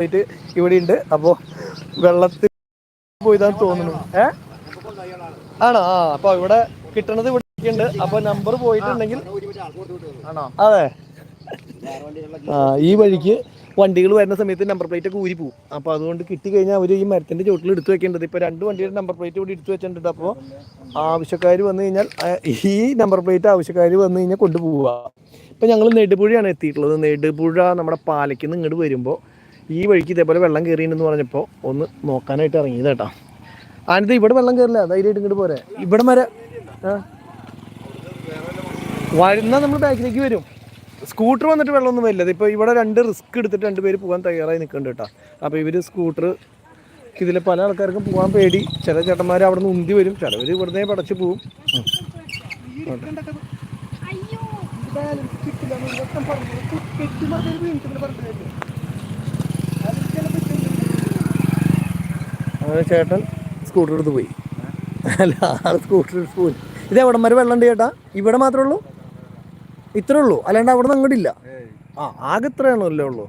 Plate ഇവിടെ ഉണ്ട് അപ്പോൾ വെള്ളത്തിൽ പോയിതാന്ന് തോന്നുന്നു. ഏ? ആണോ? ആ അപ്പൊ ഇവിടെ കിട്ടണത് ഇവിടെ ഉണ്ട് അപ്പൊ നമ്പർ പോയിട്ടുണ്ടെങ്കിൽ ആണോ? അതെ. ആ ഈ വഴിക്ക് വണ്ടികൾ വരുന്ന സമയത്ത് നമ്പർ പ്ലേറ്റ് ഒക്കെ ഊരി പോകും അപ്പോൾ അതുകൊണ്ട് കിട്ടിക്കഴിഞ്ഞാൽ അവർ ഈ മരത്തിന്റെ ചോട്ടിൽ എടുത്തു വെക്കേണ്ടത്. ഇപ്പോൾ രണ്ട് വണ്ടിയുടെ നമ്പർ പ്ലേറ്റ് കൂടി എടുത്തു വെച്ചിട്ടുണ്ട്. അപ്പോൾ ആവശ്യക്കാർ വന്നു കഴിഞ്ഞാൽ ഈ നമ്പർ പ്ലേറ്റ് ആവശ്യക്കാർ വന്നു കഴിഞ്ഞാൽ കൊണ്ടുപോവുക. ഇപ്പം ഞങ്ങൾ നെടുപുഴയാണ് എത്തിയിട്ടുള്ളത്. നെടുപുഴ നമ്മുടെ പാലയ്ക്ക് നിന്ന് ഇങ്ങോട്ട് വരുമ്പോൾ ഈ വഴിക്ക് ഇതേപോലെ വെള്ളം കയറിയെന്ന് പറഞ്ഞപ്പോൾ ഒന്ന് നോക്കാനായിട്ട് ഇറങ്ങിയത് കേട്ടോ. ആനത് ഇവിടെ വെള്ളം കയറില്ല ധൈര്യമായിട്ട് ഇങ്ങോട്ട് പോരെ. ഇവിടെ വരെ. വരുന്ന നമ്മൾ ബാക്കിലേക്ക് വരും. സ്കൂട്ടർ വന്നിട്ട് വെള്ളമൊന്നും വരില്ല. ഇപ്പോൾ ഇവിടെ രണ്ട് റിസ്ക് എടുത്തിട്ട് രണ്ട് പേര് പോകാൻ തയ്യാറായി നിൽക്കുന്നുണ്ട് കേട്ടോ. അപ്പോൾ ഇവർ സ്കൂട്ടർ ഇതിൽ പല ആൾക്കാർക്കും പോകാൻ പേടി. ചില ചേട്ടന്മാർ അവിടെ നിന്ന് ഉന്തി വരും. ചിലവർ ഇവിടുന്ന് പടച്ച് പോവും. ഉം. അങ്ങനെ ചേട്ടൻ സ്കൂട്ടർ എടുത്ത് പോയി. അല്ല ആൾ സ്കൂട്ടർ എടുത്ത് പോയി. ഇത് എവിടം വരെ വെള്ളം ഉണ്ട് ചേട്ടാ? ഇവിടെ മാത്രമേ ഉള്ളൂ? ഇത്രേ ഉള്ളൂ. അല്ലാണ്ട് അവിടെ നിന്ന് അങ്ങോട്ടില്ല ആ ആകെ ഇത്രയാണല്ലേ ഉള്ളൂ?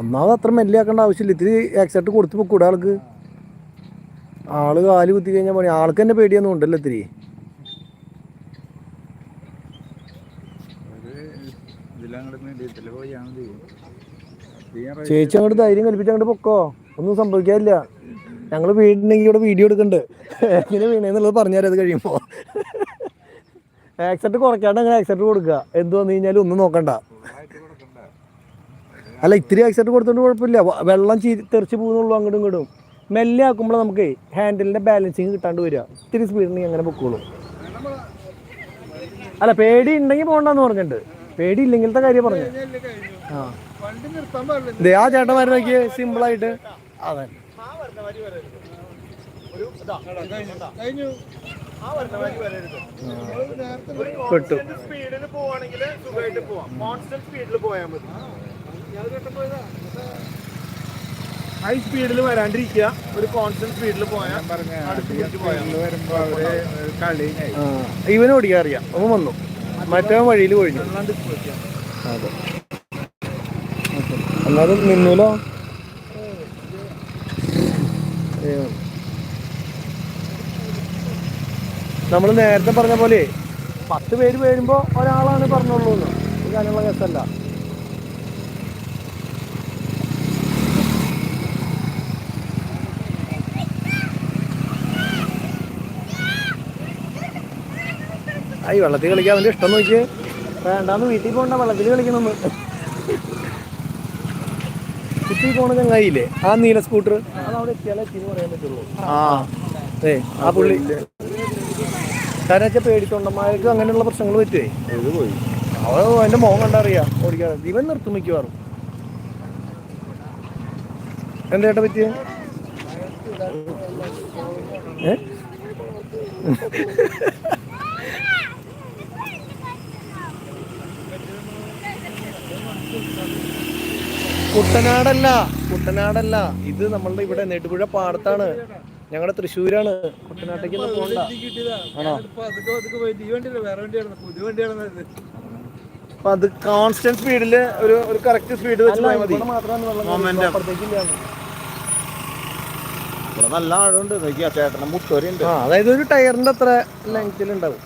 ഒന്നാമത് അത്ര മെല്ലിയാക്കേണ്ട ആവശ്യമില്ല. ഇത്തിരി ആക്സിഡന്റ് കൊടുത്തു പൊക്കൂടെ ആൾക്ക്. ആൾ കാൽ കുത്തി കഴിഞ്ഞാൽ പണി. ആൾക്ക് തന്നെ പേടിയൊന്നും ഉണ്ടല്ലോ ഇത്തിരി ഇതിലങ്ങോട്ട് പോയാൽ മതി ചേച്ചി അങ്ങോട്ട് ധൈര്യം കൽപ്പിച്ച് അങ്ങോട്ട് പൊക്കോ. ഒന്നും സംഭവിക്കാനില്ല ഞങ്ങൾ വീടിനെങ്കിൽ ഇവിടെ വീഡിയോ എടുക്കുന്നുണ്ട് എങ്ങനെ വീണെന്നുള്ളത് പറഞ്ഞുതരാം അത് കഴിയുമ്പോൾ ആക്സെപ്റ്റ് കുറയ്ക്കാണ്ട് അങ്ങനെ ആക്സെപ്റ്റ് കൊടുക്കുക. എന്ത് വന്നു കഴിഞ്ഞാലും ഒന്നും നോക്കണ്ട. അല്ല ഇത്തിരി ആക്സെപ്റ്റ് കൊടുത്തോണ്ട് കുഴപ്പമില്ല. വെള്ളം ചീ തെറിച്ച് പോകുന്നുള്ളൂ അങ്ങോട്ടും ഇങ്ങോട്ടും മെല്ലെ ആക്കുമ്പോൾ നമുക്ക് ഹാൻഡിലിന്റെ ബാലൻസിങ് കിട്ടാണ്ട് വരിക. ഇത്തിരി സ്പീഡിന് അങ്ങനെ പൊക്കോളൂ. അല്ല പേടി ഉണ്ടെങ്കിൽ പോകണ്ടെന്ന് പറഞ്ഞിട്ടുണ്ട്. പേടി ഇല്ലെങ്കിലത്തെ കാര്യം പറഞ്ഞു? ആ. ദേ ആ ചേട്ടന്മാരെ നോക്കിയേ സിമ്പിളായിട്ട്. അതെ കഴിഞ്ഞു പെട്ടു സ്പീഡിൽ പോവാണെങ്കിൽ സുഖമായിട്ട് പോവാം. കോൺസ്റ്റന്റ് സ്പീഡിൽ പോയാൽ മതി. ഹൈ സ്പീഡിൽ വരാണ്ടിരിക്കുക. ഒരു കോൺസ്റ്റന്റ് സ്പീഡിൽ പോയാൽ വരുമ്പോ അവർ കളി ആ, ഇവന് ഓടിക്കാൻ അറിയാം. അവൻ വന്നു. മറ്റവൻ വഴിയിൽ കൊഴിഞ്ഞു അതെ എന്നാലും നിന്നൂലോ? നമ്മൾ നേരത്തെ പറഞ്ഞ പോലെ പത്ത് പേര് വരുമ്പോ ഒരാളാണ് പറഞ്ഞോളൂ എന്ന് ഇത് അതിനുള്ള കേസല്ല ഈ വെള്ളത്തിൽ കളിക്കാൻ അവന്റെ ഇഷ്ടം നോക്കിയേ. വേണ്ടാന്ന് വീട്ടിൽ പോകണ്ട വെള്ളത്തിൽ കളിക്കണമെന്ന് കുട്ടി പോണ ചങ്ങായില്ലേ ആ നീല സ്കൂട്ടർ. അത് എത്തിയാലേ പറയാൻ പറ്റുള്ളൂ. ആ ഏ ആ പുള്ളി. കാരണം വെച്ചാൽ പേടിത്തൊണ്ടന്മാർക്ക് അങ്ങനെയുള്ള പ്രശ്നങ്ങൾ പറ്റുവേ. അവ എന്റെ മോൻ കണ്ടറിയാം. ഓടിക്കാതെ. ഇവൻ നിർത്തും മിക്കവാറും എന്താ ചേട്ടാ പറ്റിയ? ഏ? കുട്ടനാടല്ല കുട്ടനാടല്ല. ഇത് നമ്മളുടെ ഇവിടെ നെടുപുഴ പാടത്താണ്. ഞങ്ങളുടെ തൃശ്ശൂരാണ്. കുട്ടനാട്ടേക്ക് പോകണ്ട ആണോ? അപ്പൊ അത് കോൺസ്റ്റന്റ് സ്പീഡിൽ ഒരു ഒരു കറക്റ്റ് സ്പീഡ് വെച്ച് പോയാൽ മതി. ഇവിടെ നല്ല ആഴമുണ്ട്. ചേട്ടനെ മുട്ടോരുണ്ട് അതായത് ഒരു ടയറിന്റെ അത്ര ലെങ്ത്തിൽ ഉണ്ടാവും.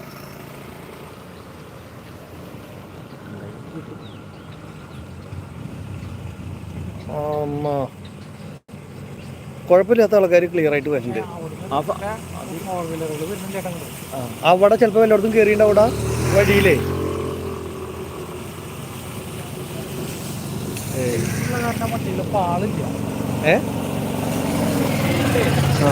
കുഴപ്പമില്ലാത്ത ആൾക്കാർ ക്ലിയർ ആയിട്ട് വരുന്നുണ്ട്. അവിടെ ചിലപ്പോൾ എല്ലായിടത്തും കയറിയിട്ട് അവിടെ വഴിയിലേ. ഏ? ആ.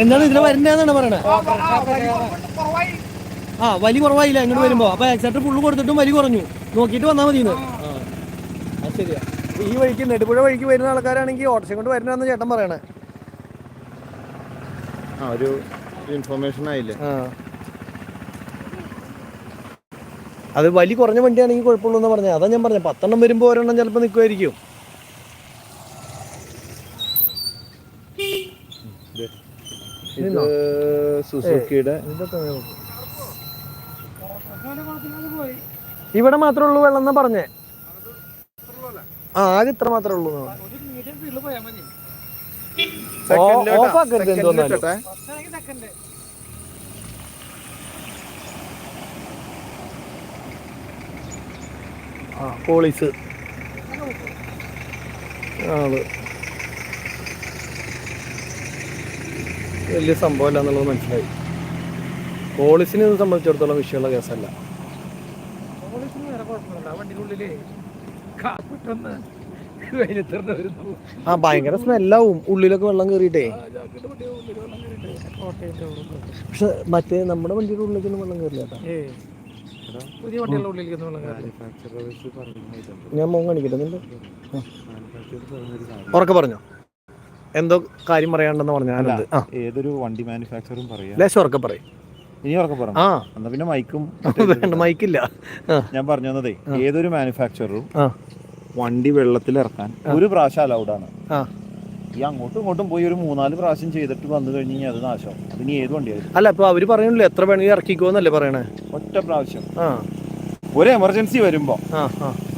എന്താണ് ഇതിന് വരണ്ടെന്നാണ് പറയണത് ആ വലി കുറവായില്ല ഇങ്ങോട്ട് വരുമ്പോ? അപ്പൊ ആക്സിഡന്റ് ഫുള്ള് കൊടുത്തിട്ടും വലി കുറഞ്ഞു. നോക്കിയിട്ട് വന്നാ മതി ശരിയാ. ഈ വഴിക്ക് നെടുപുഴ വഴിക്ക് വരുന്ന ആൾക്കാരാണെങ്കിൽ ഓട്ടോ കൊണ്ട് വരുന്നതെന്ന് ചേട്ടൻ പറയണേ. ആ ഒരു ഇൻഫർമേഷൻ ആയില്ലേ? അത് വലിയ കുറഞ്ഞ വണ്ടിയാണെങ്കിൽ കുഴപ്പമുള്ളൂ എന്ന് പറഞ്ഞത് അതാ ഞാൻ പറഞ്ഞത് പത്തെണ്ണം വരുമ്പോൾ ഒരെണ്ണം ചിലപ്പോൾ നിൽക്കുമായിരിക്കും ഇത് സുസുക്കിയുടെ. ഇവിടെ മാത്രമേ ഉള്ളൂ വെള്ളം എന്നാ പറഞ്ഞേ? ആ ആകെ ഇത്ര മാത്രമേ ഉള്ളൂ എന്നാ പറഞ്ഞെ. ഓ- ഓഫ് ആക്കരുത് എന്തോന്നാലും. ആ പോളീസ് ആൾ. വലിയ സംഭവമല്ല എന്നുള്ളത് മനസ്സിലായി. പോളിസിനെ സംബന്ധിച്ചിടത്തോളം വിഷയമുള്ള കേസല്ല. ആ ഭയങ്കര സ്മെല്ലാവും. ഉള്ളിലൊക്കെ വെള്ളം കയറിയിട്ടേ. പക്ഷെ മറ്റേ നമ്മുടെ വണ്ടിയുടെ ഉള്ളിലേക്കൊന്നും വെള്ളം കയറില്ല. ഞാൻ മോൻ കാണിക്കട്ടെ ഉറക്കെ പറഞ്ഞോ? എന്തോ കാര്യം പറയാണ്ടെന്ന് പറഞ്ഞു. ആ. ഏതൊരു വണ്ടി മാനുഫാക്ചറും പറയാം. ലേശം ഉറക്കെ പറയും. ഇനി ഉറക്കെ പറഞ്ഞു ആ. എന്നാ പിന്നെ മൈക്കും വേണ്ട മൈക്കില്ല ആ. ഞാൻ പറഞ്ഞു തന്നതേ ഏതൊരു മാനുഫാക്ചറും ആ. വണ്ടി വെള്ളത്തിൽ ഇറക്കാൻ ഒരു പ്രാവശ്യം അലൗഡാണ് ആ. ഈ അങ്ങോട്ടും ഇങ്ങോട്ടും പോയി ഒരു മൂന്നാൽ പ്രാവശ്യം ചെയ്തിട്ട് വന്നു കഴിഞ്ഞ് കഴിഞ്ഞാൽ അത് നാശം. അതിന് ഏത് വണ്ടി അല്ല ഇപ്പൊ അവർ പറയുന്നില്ല എത്ര വേണമെങ്കിൽ ഇറക്കിക്കോന്നല്ലേ പറയണേ? ഒറ്റ പ്രാവശ്യം. ആ. ഒരു എമർജൻസി വരുമ്പോ.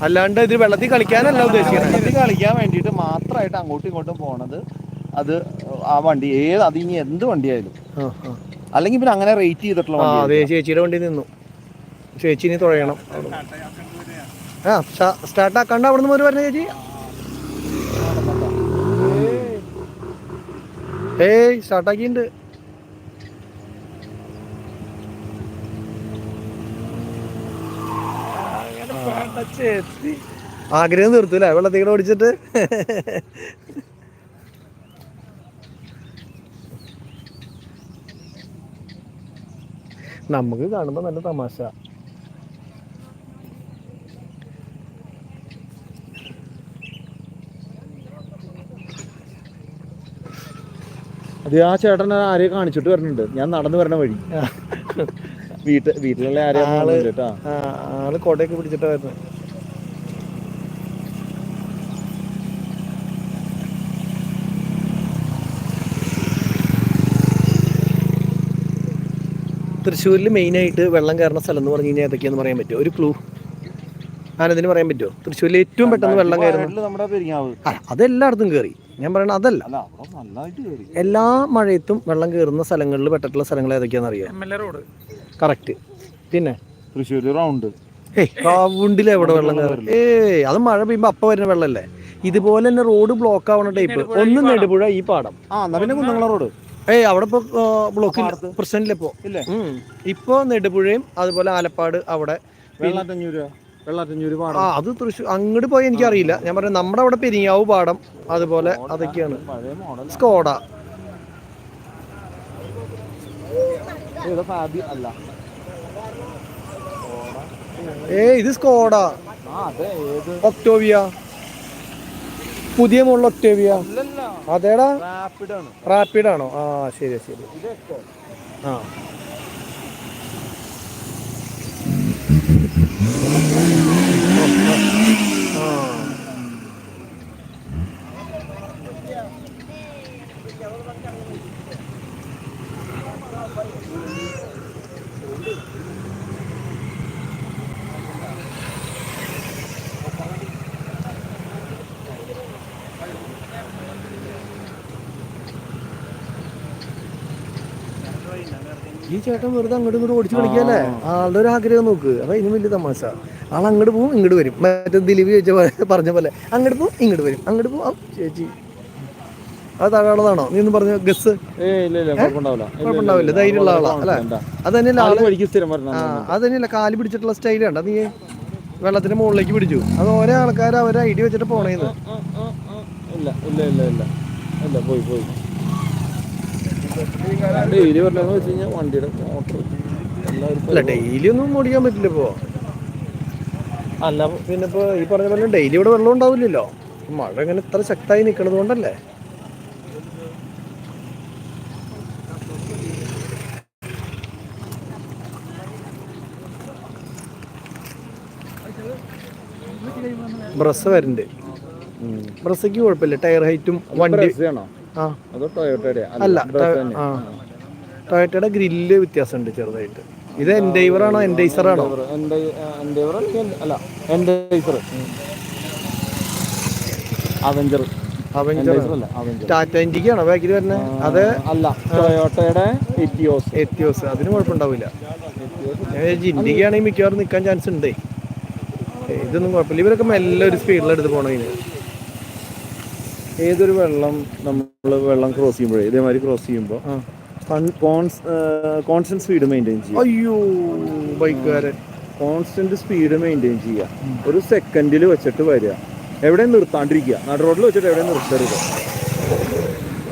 അല്ലാണ്ട് ഇത് വെള്ളത്തിൽ കളിക്കാനല്ല ഉദ്ദേശിക്കുന്നത് കളിക്കാൻ വേണ്ടിയിട്ട് മാത്രമായിട്ട് അങ്ങോട്ടും ഇങ്ങോട്ടും പോണത് അത് ആ വണ്ടി ഏത് അത് ഇനി എന്ത് വണ്ടിയായാലും. അല്ലെങ്കിൽ പിന്നെ അങ്ങനെ റേറ്റ് ചെയ്തിട്ടുള്ള ആ അതെ ചേച്ചിയുടെ വണ്ടി നിന്നു. ചേച്ചി ഇനി തുഴയണം. ആ സ്റ്റാർട്ട് ആക്കാണ്ട് അവിടെ നിന്ന് പറഞ്ഞ ചേച്ചി. ഏയ് സ്റ്റാർട്ടാക്കിയിട്ടുണ്ട് ആഗ്രഹം തീർത്തൂല്ലേ വെള്ളത്തിൽ കൂടെ ഓടിച്ചിട്ട്. നമുക്ക് കാണുമ്പോൾ നല്ല തമാശ. അത് ആ ചേട്ടൻ ആരെയും കാണിച്ചിട്ട് വരുന്നുണ്ട്. ഞാൻ നടന്നു വരണ വഴി. വീട്ട് വീട്ടിലുള്ള ആരെയും ആൾ ആൾ കൊടയൊക്കെ പിടിച്ചിട്ടാ വരുന്നത് തൃശ്ശൂരിൽ മെയിനായിട്ട് വെള്ളം കയറുന്ന സ്ഥലം എന്ന് പറഞ്ഞു കഴിഞ്ഞാൽ ഏതൊക്കെയാന്ന് പറയാൻ പറ്റുമോ? ഒരു ക്ലൂ ആനന്ദിന് പറയാൻ പറ്റുമോ? തൃശ്ശൂരിൽ ഏറ്റവും പെട്ടെന്ന് വെള്ളം കയറുന്ന വയനാട്ടിൽ നമ്മുടെ പെരിങ്ങാവ്. ആ, അതെല്ലായിടത്തും കയറി ഞാൻ പറയണ അതല്ല. എല്ലാ മഴയത്തും വെള്ളം കയറുന്ന സ്ഥലങ്ങളിൽ പെട്ടിട്ടുള്ള സ്ഥലങ്ങൾ ഏതൊക്കെയാണെന്ന് അറിയാം? കറക്റ്റ് പിന്നെ? തൃശ്ശൂർ റൗണ്ട് ഏയ് കാവുണ്ടിൽ എവിടെ വെള്ളം കയറി? ഏയ് അത് മഴ പെയ്യുമ്പോ അപ്പ വരുന്ന വെള്ളമല്ലേ ഇതുപോലെ തന്നെ റോഡ് ബ്ലോക്ക് ആവണ ടൈപ്പ് ഒന്ന് നെടുപുഴ ഈ പാടം. ആ പിന്നെ കുന്നംകുളം റോഡ് ഏയ് അവിടെ ഇപ്പൊ ബ്ലോക്ക്? പ്രശ്നമില്ല ഇപ്പോ? ഇപ്പൊ നെടുപുഴയും അതുപോലെ ആലപ്പാട് അവിടെ ആ അത് തൃശ്ശൂർ അങ്ങോട്ട് പോയി എനിക്കറിയില്ല. ഞാൻ പറഞ്ഞ നമ്മുടെ അവിടെ പെരിങ്ങാവ് പാടം അതുപോലെ അതൊക്കെയാണ്. സ്കോഡ. ഏ ഇത് സ്കോഡ. ഒക്ടോവിയ. പുതിയ മോളിൽ ഒക്ടോവിയ. അതേടാ? റാപ്പിഡ് ആണ്. റാപ്പിഡ് ആണോ? ആ ശരി ശരി. ആ ആ. ആ. ഈ ചേട്ടൻ വെറുതെ അങ്ങോട്ടും ഇങ്ങോട്ട് ഓടിച്ചു കളിക്കല്ലേ ആളുടെ ഒരു ആഗ്രഹം നോക്ക്. അപ്പൊ ഇതിന് വലിയ തമാശ. ആൾ അങ്ങോട്ട് പോവും ഇങ്ങോട്ട് വരും. മറ്റേ ദിലീപ് ചോദിച്ച പോലെ- പറഞ്ഞ പോലെ അങ്ങോട്ട് പോവും ഇങ്ങോട്ട് വരും. അങ്ങോട്ട് പോവും ചേച്ചി. അത് താഴെയുള്ളതാണോ നീ ഒന്ന് പറഞ്ഞു ഗസ് കുഴപ്പമുണ്ടാവില്ല. ധൈര്യമുള്ള ആളാ അല്ലേ? അത് തന്നെയല്ല ആൾ വഴിക്ക് സ്ഥിരം വരണം ആ അത് തന്നെയല്ല കാൽ പിടിച്ചിട്ടുള്ള സ്റ്റൈൽ കണ്ട നീ വെള്ളത്തിന്റെ മുകളിലേക്ക് പിടിച്ചു. അത് ഓരോ ആൾക്കാർ അവരെ ഐഡിയ വെച്ചിട്ട് പോണേന്ന്. ഇല്ല ഇല്ല ഇല്ല. ഇല്ല പോയി പോയി. ഡെയിലി വരലെന്ന് വെച്ച് കഴിഞ്ഞാൽ വണ്ടിയുടെ മോട്ടർ അല്ല ഡെയിലി ഒന്നും ഓടിക്കാൻ പറ്റില്ല ഇപ്പോ. അല്ല പിന്നെ ഇപ്പൊ ഈ പറഞ്ഞ പോലെ ഡെയിലി ഇവിടെ വെള്ളം ഉണ്ടാവില്ലല്ലോ. മഴ ഇങ്ങനെ ഇത്ര ശക്തമായി നിൽക്കണത് കൊണ്ടല്ലേ? ബ്രസ് വരുന്നുണ്ട് ബ്രസ്സയ്ക്ക് കുഴപ്പമില്ല. ടയർ ഹൈറ്റും വണ്ടി ആണോ ടൊയോട്ടയുടെ? അല്ല ഡ്രസ് ടൊ- തന്നെ. ആ. ടൊയറ്റയുടെ ഗ്രില്ല് വ്യത്യാസമുണ്ട് ചെറുതായിട്ട്. ഇത് എൻഡൈവർ ആണോ എൻഡൈസർ ആണോ? അല്ല എൻഡൈസർ അവഞ്ചർ ബാക്കിൽ വരുന്നത്? അത് അല്ല ടൊയോട്ടയുടെ എറ്റിയോസ് എത്തിയോസ് അതിന് കുഴപ്പമുണ്ടാവില്ല. ഞാൻ ഇൻഡിക്കയാണെങ്കിൽ മിക്കവാറും നിൽക്കാൻ ചാൻസ് ഉണ്ട്. ഇതൊന്നും കുഴപ്പമില്ല. ഇവരൊക്കെ മെല്ലെ ഒരു സ്പീഡിലെടുത്ത് പോണതിന്. ഏതൊരു വെള്ളം നമ്മൾ വെള്ളം ക്രോസ് ചെയ്യുമ്പോഴേ ഇതേമാതിരി ക്രോസ് ചെയ്യുമ്പോൾ കോൺസ്റ്റന്റ് സ്പീഡ് മെയിന്റെയിൻ ചെയ്യുക. അയ്യോ ബൈക്കുകാരൻ കോൺസ്റ്റന്റ് സ്പീഡ് മെയിന്റെയിൻ ചെയ്യുക. ഒരു സെക്കൻഡിൽ വെച്ചിട്ട് വരിക. എവിടെയും നിർത്താണ്ടിരിക്കുക. നട റോഡിൽ വെച്ചിട്ട് എവിടെയും നിർത്തരുത്.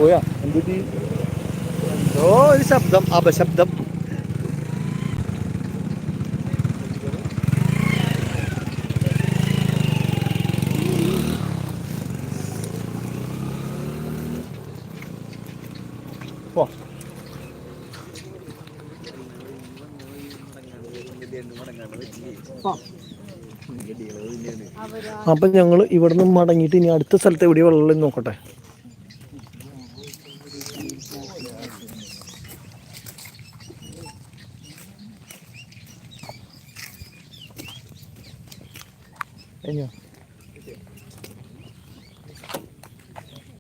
പോയാ? എന്തുപറ്റി? ഓ ഒരു ശബ്ദം അപശബ്ദം. പോ. അപ്പൊ ഞങ്ങൾ ഇവിടുന്ന് മടങ്ങിയിട്ട് ഇനി അടുത്ത സ്ഥലത്ത് എവിടെ വെള്ളം നോക്കട്ടെ